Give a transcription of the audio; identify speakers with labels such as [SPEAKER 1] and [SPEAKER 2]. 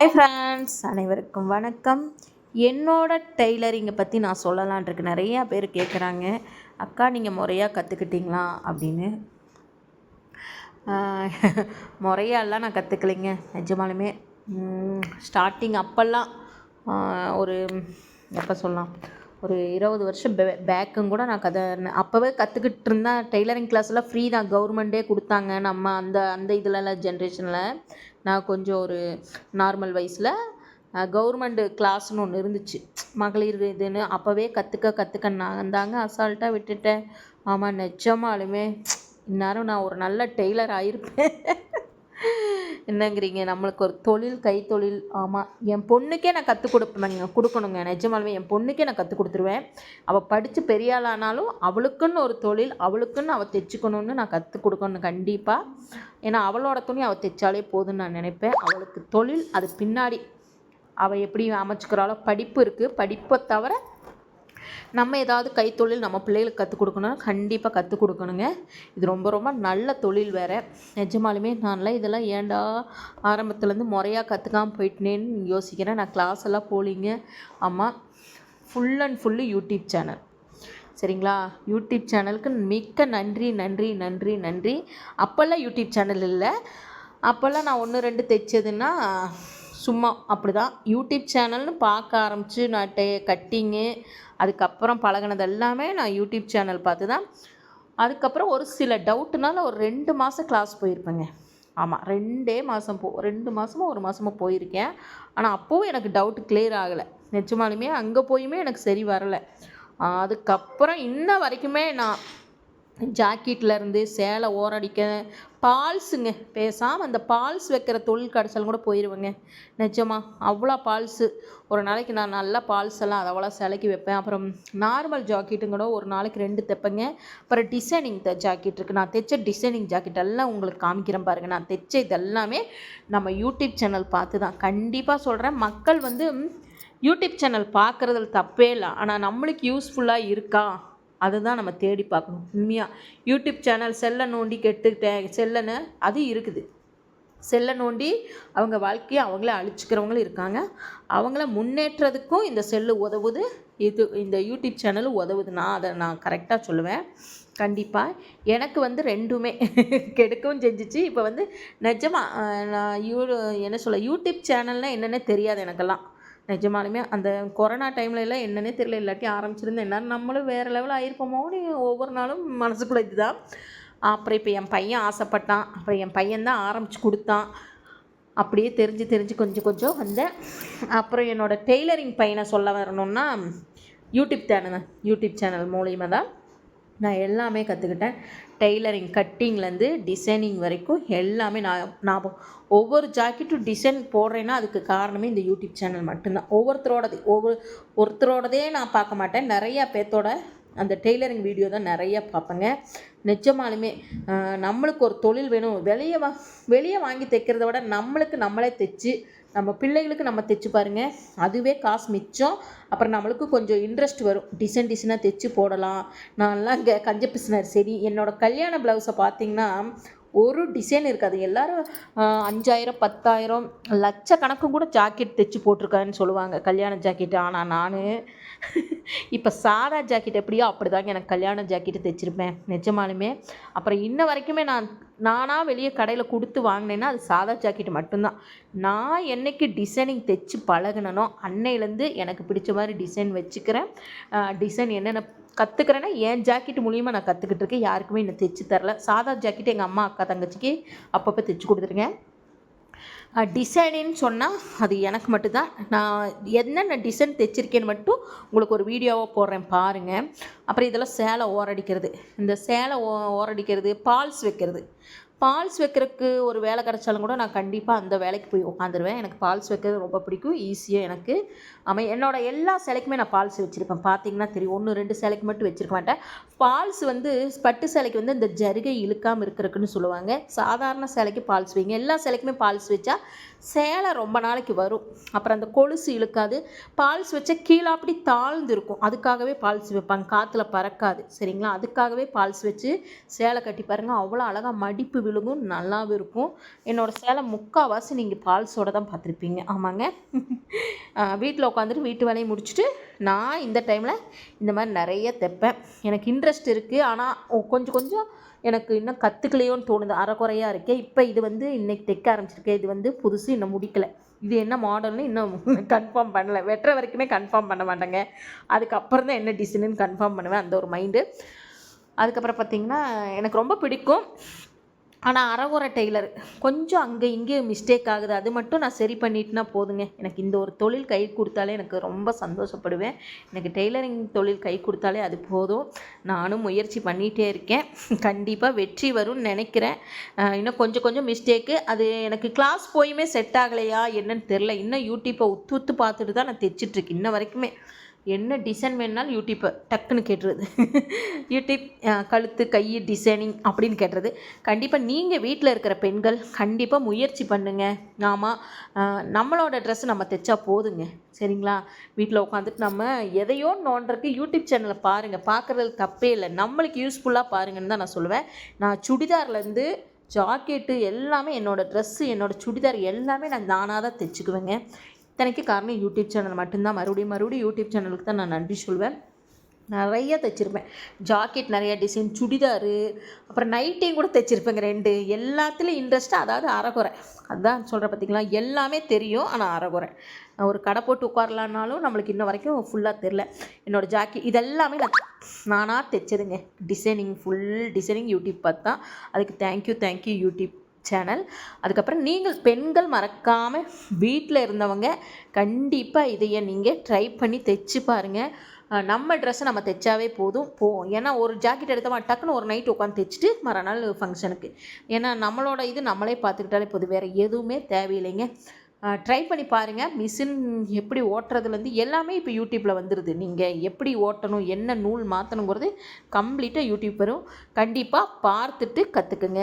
[SPEAKER 1] Hi friends அனைவருக்கும் வணக்கம். என்னோட டெய்லரிங்கை பற்றி நான் சொல்லலான் இருக்கு. நிறையா பேர் கேட்குறாங்க அக்கா நீங்கள் முறையாக கற்றுக்கிட்டீங்களா அப்படின்னு. ஆஹ், முறையாலாம் நான் கற்றுக்கலைங்க நிஜமாலுமே. ஸ்டார்டிங் அப்போல்லாம் ஒரு எப்போ சொல்லலாம்? ஒரு இருபது வருஷம் பே பேக்கும் கூட நான் கதை அப்போவே கற்றுக்கிட்டு இருந்தேன் டெய்லரிங் கிளாஸ்லாம் ஃப்ரீ தான். கவர்மெண்ட்டே கொடுத்தாங்க. நம்ம அந்த அந்த இதுலலாம் ஜென்ரேஷனில் நான் கொஞ்சம் ஒரு நார்மல் வயசில் கவர்மெண்ட் கிளாஸ்னு ஒன்று இருந்துச்சு. மகளிர் இதுன்னு அப்போவே கற்றுக்க கற்றுக்க நான் தாங்க அசால்ட்டாக விட்டுட்டேன். ஆமாம் நிஜமாலுமே. இந்நேரம் நான் ஒரு நல்ல டெய்லர் ஆயிருப்பேன். என்னங்கிறீங்க? நம்மளுக்கு ஒரு தொழில் கைத்தொழில் ஆமாம் என் பொண்ணுக்கே நான் கற்றுக் கொடுப்பேங்க கொடுக்கணுங்க நிஜமாலுமே. என் பொண்ணுக்கே நான் கற்றுக் கொடுத்துருவேன். அவள் படித்து பெரிய ஆளானாலும் அவளுக்குன்னு ஒரு தொழில் அவளுக்குன்னு அவள் தைச்சுக்கணுன்னு நான் கற்றுக் கொடுக்கணும் கண்டிப்பாக ஏன்னா அவளோட துணி அவள் தைச்சாலே போதும்னு நான் நினைப்பேன். அவளுக்கு தொழில் அது பின்னாடி அவள் எப்படி அமைச்சுக்கிறாளோ படிப்பு இருக்குது படிப்பை தவிர நம்ம ஏதாவது கைத்தொழில் நம்ம பிள்ளைகளுக்கு கற்றுக் கொடுக்கணும் கண்டிப்பாக கற்றுக் கொடுக்கணுங்க. இது ரொம்ப ரொம்ப நல்ல தொழில் வேறு. நிஜமாலுமே நான்லாம் இதெல்லாம் ஏன்டா ஆரம்பத்துலேருந்து முறையாக கற்றுக்காமல் போயிட்டேன்னு யோசிக்கிறேன். நான் கிளாஸ் எல்லாம் போலிங்க. ஆமாம் full and full YouTube channel சரிங்களா? யூடியூப் சேனலுக்கு மிக்க நன்றி நன்றி நன்றி நன்றி. அப்போல்லாம் யூடியூப் சேனல் இல்லை. அப்போல்லாம் நான் ஒன்று ரெண்டு தைச்சதுன்னா சும்மா அப்படி தான் யூடியூப் சேனல்னு பார்க்க ஆரம்பித்து நான் டே கட்டிங்கு அதுக்கப்புறம் பழகுனது எல்லாமே நான் யூடியூப் சேனல் பார்த்து தான் அதுக்கப்புறம் ஒரு சில டவுட்டுனால ஒரு ரெண்டு மாதம் கிளாஸ் போயிருப்பேங்க. ஆமாம் ரெண்டே மாதம் போ ரெண்டு மாதமோ ஒரு மாதமோ போயிருக்கேன். ஆனால் அப்போவும் எனக்கு டவுட் கிளியர் ஆகலை. நிஜமாலுமே அங்கே போயுமே எனக்கு சரி வரலை. அதுக்கப்புறம் இன்ன வரைக்குமே நான் ஜாக்கெட்லேருந்து சேலை ஓரடிக்க பால்ஸுங்க. பேசாமல் அந்த பால்ஸ் வைக்கிற தொழில் கடைசல் கூட போயிடுவேங்க நிஜமா அவ்வளோ பால்ஸு. ஒரு நாளைக்கு நான் நல்லா பால்ஸ் எல்லாம் அதை அவ்வளோ சிலைக்கு வைப்பேன். அப்புறம் நார்மல் ஜாக்கெட்டும் கூட ஒரு நாளைக்கு ரெண்டு தைப்பேங்க. அப்புறம் டிசைனிங் த ஜாக்கெட் இருக்குது நான் தைச்ச டிசைனிங் ஜாக்கெட் எல்லாம் உங்களுக்கு காமிக்கிறேன் பாருங்கள் நான் தைச்ச இதெல்லாமே நம்ம யூடியூப் சேனல் பார்த்து தான். கண்டிப்பாக சொல்கிறேன் மக்கள் வந்து யூடியூப் சேனல் பார்க்குறதுல தப்பே இல்லை. ஆனால் நம்மளுக்கு யூஸ்ஃபுல்லாக இருக்கா? அதுதான் நம்ம தேடி பார்க்கணும். உண்மையாக யூடியூப் சேனல் செல்லை நோண்டி கெட்டுக்கிட்டேன். செல்லன்னு அது இருக்குது. செல்லை நோண்டி அவங்க வாழ்க்கையை அவங்களே அழிச்சிக்கிறவங்களும் இருக்காங்க. அவங்கள முன்னேற்றதுக்கும் இந்த செல்லு உதவுது. இது இந்த யூடியூப் சேனலும் உதவுது. நான் அதை நான் கரெக்டாக சொல்லுவேன். கண்டிப்பாக எனக்கு வந்து ரெண்டுமே. கெடுக்கவும் செஞ்சிச்சு. இப்போ வந்து நிஜமாக நான் யூ என்ன சொல்ல யூடியூப் சேனல்னால் என்னென்ன தெரியாது எனக்கெல்லாம். நிஜமாலுமே அந்த கொரோனா டைம்ல எல்லாம் என்னன்னே தெரியல. இல்லாட்டி ஆரம்பிச்சிருந்தேன் என்ன நம்மளும் வேறு லெவல் ஆயிருப்போமோன்னு ஒவ்வொரு நாளும் மனசுக்குள்ள இதுதான். அப்புறம் இப்போ என் பையன் ஆசைப்பட்டான். அப்புறம் என் பையன் தான் ஆரம்பித்து கொடுத்தான். அப்படியே தெரிஞ்சு தெரிஞ்சு கொஞ்சம் கொஞ்சம் வந்தேன். அப்புறம் என்னோடய டெய்லரிங் பையனை சொல்ல வரணும்னா யூடியூப் சேனல் யூடியூப் சேனல் மூலியமாக தான் நான் எல்லாமே கற்றுக்கிட்டேன் டெய்லரிங் கட்டிங்லேருந்து டிசைனிங் வரைக்கும் எல்லாமே நான் நான் ஒவ்வொரு ஜாக்கெட்டும் டிசைன் போடுறேன்னா அதுக்கு காரணமே இந்த யூடியூப் சேனல் மட்டும்தான். ஒவ்வொருத்தரோடது ஒவ்வொரு ஒருத்தரோடதே நான் பார்க்க மாட்டேன். நிறையா பேர்த்தோட அந்த டெய்லரிங் வீடியோ தான் நிறைய பார்ப்பேங்க. நிஜமாலுமே நம்மளுக்கு ஒரு தொழில் வேணும். வெளியே வா வெளியே வாங்கி தைக்கிறத விட நம்மளுக்கு நம்மளே தைச்சி நம்ம பிள்ளைகளுக்கு நம்ம தைச்சு பாருங்கள் அதுவே காசு மிச்சம். அப்புறம் நம்மளுக்கு கொஞ்சம் இன்ட்ரெஸ்ட் வரும். டிசைன் டிசைனாக தைச்சு போடலாம். நான்லாம் இங்கே கஞ்ச பிசினர் சரி என்னோட கல்யாண ப்ளவுஸை பார்த்தீங்கன்னா ஒரு டிசைன் இருக்காது. எல்லாரும் அஞ்சாயிரம் பத்தாயிரம் லட்சக்கணக்கும் கூட ஜாக்கெட் தைச்சு போட்டிருக்கான்னு சொல்லுவாங்க. கல்யாண ஜாக்கெட்டு ஆனால் நான் இப்போ சாதா ஜாக்கெட் எப்படியோ அப்படிதாங்க எனக்கு கல்யாண ஜாக்கெட்டு தைச்சிருப்பேன். நிஜமாலுமே. அப்புறம் இன்ன வரைக்குமே நான் நானாக வெளியே கடையில் கொடுத்து வாங்கினேன்னா அது சாதா ஜாக்கெட் மட்டும்தான். நான் என்னைக்கு டிசைனிங் தைச்சு பழகினனோ அன்னையிலேருந்து எனக்கு பிடிச்ச மாதிரி டிசைன் வச்சுக்கிறேன். டிசைன் என்னென்ன கற்றுக்கிறேன்னா என் ஜாக்கெட் மூலியமாக நான் கற்றுக்கிட்டு இருக்கேன். யாருக்குமே இன்னும் தைச்சி தரல. சாதா ஜாக்கெட் எங்கள் அம்மா அக்கா தங்கச்சிக்கு அப்பப்போ தைச்சி கொடுத்துருக்கேன். டிசைனின்னு சொன்னால் அது எனக்கு மட்டும்தான். நான் என்னென்ன டிசைன் தைச்சிருக்கேன்னு மட்டும் உங்களுக்கு ஒரு வீடியோவாக போடுறேன் பாருங்கள் அப்புறம் இதெல்லாம் சேலை ஓரடிக்கிறது. இந்த சேலை ஓ ஓரடிக்கிறது பால்ஸ் வைக்கிறது. பால்ஸ் வைக்கிறதுக்கு ஒரு வேலை கிடச்சாலும் கூட நான் கண்டிப்பாக அந்த வேலைக்கு போய் உட்காந்துருவேன். எனக்கு பால்ஸ் வைக்கிறது ரொம்ப பிடிக்கும். ஈஸியாக எனக்கு ஆமாம் என்னோட எல்லா சேலைக்குமே நான் பால்ஸ் வச்சுருப்பேன். பார்த்தீங்கன்னா தெரியும். ஒன்று ரெண்டு சேலைக்கு மட்டும் வச்சுருக்க மாட்டேன். பால்ஸ் வந்து பட்டு சேலைக்கு வந்து இந்த ஜருகை இழுக்காமல் இருக்கிறதுக்குன்னு சொல்லுவாங்க. சாதாரண சேலைக்கு பால்ஸ் வைங்க. எல்லா சேலைக்குமே பால்ஸ் வச்சா சேலை ரொம்ப நாளைக்கு வரும். அப்புறம் அந்த கொலுசு இழுக்காது. பால்ஸ் வச்சா கீழே அப்படி தாழ்ந்து இருக்கும் அதுக்காகவே பால்ஸ் வைப்பாங்க. காற்றுல பறக்காது. சரிங்களா? அதுக்காகவே பால்ஸ் வச்சு சேலை கட்டி பாருங்கள் அவ்வளோ அழகாக மடிப்பு விழுகும் நல்லாவும் இருக்கும். என்னோடய சேலை முக்கால்வாசி நீங்கள் பால்ஸோட தான் பார்த்துருப்பீங்க. ஆமாங்க. வீட்டில் உட்காந்துட்டு வீட்டு வேலையை முடிச்சுட்டு நான் இந்த டைமில் இந்த மாதிரி நிறைய தைப்பேன். எனக்கு இன்ட்ரெஸ்ட் இருக்குது ஆனால் கொஞ்சம் கொஞ்சம் எனக்கு இன்னும் கற்றுக்கலையோன்னு தோணுது. அறக்குறையாக இருக்கே. இப்போ இது வந்து இன்றைக்கி தைக்க ஆரம்பிச்சிருக்கேன் இது வந்து புதுசு இன்னும் முடிக்கலை. இது என்ன மாடல்னு இன்னும் கன்ஃபார்ம் பண்ணலை. வெட்டுற வரைக்குமே கன்ஃபார்ம் பண்ண மாட்டேங்க. அதுக்கப்புறம் தான் என்ன டிசைனுன்னு கன்ஃபார்ம் பண்ணுவேன். அந்த ஒரு மைண்டு அதுக்கப்புறம் பார்த்திங்கன்னா எனக்கு ரொம்ப பிடிக்கும். ஆனால் அறகுறை டெய்லர். கொஞ்சம் அங்கே இங்கே மிஸ்டேக் ஆகுது. அது மட்டும் நான் சரி பண்ணிட்டுனா போதுங்க. எனக்கு இந்த ஒரு தொழில் கை கொடுத்தாலே எனக்கு ரொம்ப சந்தோஷப்படுவேன். எனக்கு டெய்லரிங் தொழில் கை கொடுத்தாலே அது போதும். நானும் முயற்சி பண்ணிகிட்டே இருக்கேன். கண்டிப்பாக வெற்றி வரும்னு நினைக்கிறேன். இன்னும் கொஞ்சம் கொஞ்சம் மிஸ்டேக்கு அது எனக்கு கிளாஸ் போயுமே செட் ஆகலையா என்னன்னு தெரில இன்னும் யூடியூப்பை உத்து உத்து பார்த்துட்டு தான் நான் தைச்சிட்ருக்கேன் இன்ன வரைக்குமே. என்ன டிசைன் வேணுனாலும் யூடியூப்பை டக்குன்னு கேட்டுருது. யூடியூப் கழுத்து கை டிசைனிங் அப்படின்னு கேட்டுறது கண்டிப்பாக நீங்கள் வீட்டில் இருக்கிற பெண்கள் கண்டிப்பாக முயற்சி பண்ணுங்கள் நாம நம்மளோட ட்ரெஸ் நம்ம தைச்சா போதுங்க. சரிங்களா? வீட்டில் உட்காந்துட்டு நம்ம எதையோ நோண்டுறதுக்கு யூடியூப் சேனலை பாருங்கள் பார்க்குறது தப்பே இல்லை. நம்மளுக்கு யூஸ்ஃபுல்லாக பாருங்கன்னு தான் நான் சொல்லுவேன். நான் சுடிதார்லேருந்து ஜாக்கெட்டு எல்லாமே என்னோடய ட்ரெஸ்ஸு என்னோடய சுடிதார் எல்லாமே நான் நானாக தான் தைச்சிக்குவேங்க. இத்தனைக்கு காரணம் யூடியூப் சேனல் மட்டும்தான். மறுபடியும் மறுபடியும் யூடியூப் சேனலுக்கு தான் நான் நன்றி சொல்வேன். நிறைய தைச்சிருப்பேன். ஜாக்கெட் நிறைய டிசைன் சுடிதாரு அப்புறம் நைட்டையும் கூட தைச்சிருப்பேங்க ரெண்டு. எல்லாத்துலேயும் இன்ட்ரெஸ்ட்டாக அதாவது அறகுறை அதுதான் சொல்கிற பார்த்திங்களா எல்லாமே தெரியும் ஆனால் அறகுறை ஒரு கடை போட்டு உட்காரலான்னாலும் நம்மளுக்கு இன்ன வரைக்கும் ஃபுல்லாக தெரில என்னோடய ஜாக்கெட் இதெல்லாமே நான் நானாக தைச்சதுங்க. டிசைனிங் ஃபுல் டிசைனிங் யூடியூப் பார்த்து தான். அதுக்கு தேங்க்யூ தேங்க்யூ யூடியூப். சேனல் அதுக்கப்புறம் நீங்கள் பெண்கள் மறக்காமல் வீட்டில் இருந்தவங்க கண்டிப்பாக இதையை நீங்கள் ட்ரை பண்ணி தைச்சு பாருங்கள் நம்ம ட்ரெஸ்ஸை நம்ம தைச்சாவே போதும். போ ஏன்னா ஒரு ஜாக்கெட் எடுத்தவன் டக்குன்னு ஒரு நைட் உட்காந்து தைச்சிட்டு மறுநாள் ஃபங்க்ஷனுக்கு ஏன்னா நம்மளோட இது நம்மளே பார்த்துக்கிட்டாலே போதும். வேறு எதுவுமே தேவையில்லைங்க. ட்ரை பண்ணி பாருங்கள் மிஷின் எப்படி ஓட்டுறதுலேருந்து எல்லாமே இப்போ யூடியூப்பில் வந்துடுது நீங்கள் எப்படி ஓட்டணும் என்ன நூல் மாற்றணுங்கிறது கம்ப்ளீட்டாக யூடியூப் வரும். கண்டிப்பாக பார்த்துட்டு கற்றுக்குங்க